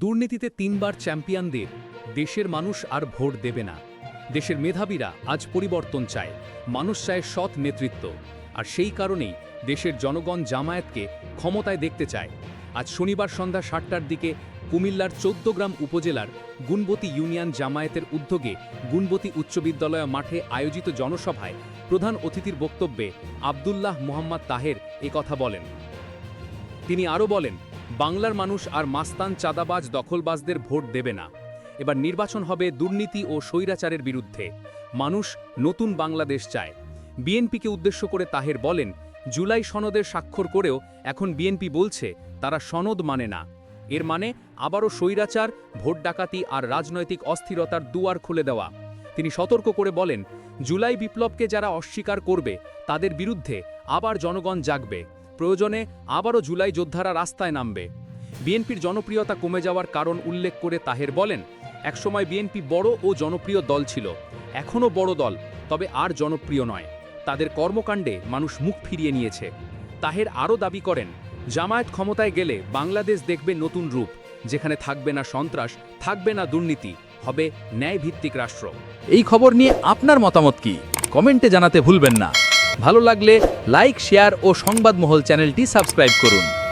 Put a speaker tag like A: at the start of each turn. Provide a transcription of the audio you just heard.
A: দুর্নীতিতে তিনবার চ্যাম্পিয়নদের দেশের মানুষ আর ভোট দেবে না। দেশের মেধাবীরা আজ পরিবর্তন চায়, মানুষ চায় সৎ নেতৃত্ব। আর সেই কারণেই দেশের জনগণ জামায়াতকে ক্ষমতায় দেখতে চায়। আজ শনিবার সন্ধ্যা সাতটার দিকে কুমিল্লার চৌদ্দগ্রাম উপজেলার গুণবতী ইউনিয়ন জামায়াতের উদ্যোগে গুণবতী উচ্চ বিদ্যালয় মাঠে আয়োজিত জনসভায় প্রধান অতিথির বক্তব্যে আবদুল্লাহ মোহাম্মদ তাহের কথা বলেন। তিনি আরও বলেন বাংলার মানুষ আর মাস্তান চাঁদাবাজ দখলবাজদের ভোট দেবে না। এবার নির্বাচন হবে দুর্নীতি ও স্বৈরাচারের বিরুদ্ধে। মানুষ নতুন বাংলাদেশ চায়। বিএনপিকে উদ্দেশ্য করে তাহের বলেন, জুলাই সনদের স্বাক্ষর করেও এখন বিএনপি বলছে, তারা সনদ মানে না। এর মানে আবারও স্বৈরাচার, ভোট ডাকাতি আর রাজনৈতিক অস্থিরতার দুয়ার খুলে দেওয়া। তিনি সতর্ক করে বলেন, জুলাই বিপ্লবকে যারা অস্বীকার করবে, তাদের বিরুদ্ধে আবার জনগণ জাগবে। প্রয়োজনে আবারও জুলাই যোদ্ধারা রাস্তায় নামবে। বিএনপির জনপ্রিয়তা কমে যাওয়ার কারণ উল্লেখ করে তাহের বলেন, একসময় বিএনপি বড় ও জনপ্রিয় দল ছিল, এখনও বড় দল, তবে আর জনপ্রিয় নয়। তাদের কর্মকাণ্ডে মানুষ মুখ ফিরিয়ে নিয়েছে। তাহের আরও দাবি করেন, জামায়াত ক্ষমতায় গেলে বাংলাদেশ দেখবে নতুন রূপ, যেখানে থাকবে না সন্ত্রাস, থাকবে না দুর্নীতি, হবে ন্যায়ভিত্তিক রাষ্ট্র।
B: এই খবর নিয়ে আপনার মতামত কি? কমেন্টে জানাতে ভুলবেন না। ভালো লাগলে লাইক শেয়ার ও সংবাদমহল চ্যানেলটি সাবস্ক্রাইব করুন।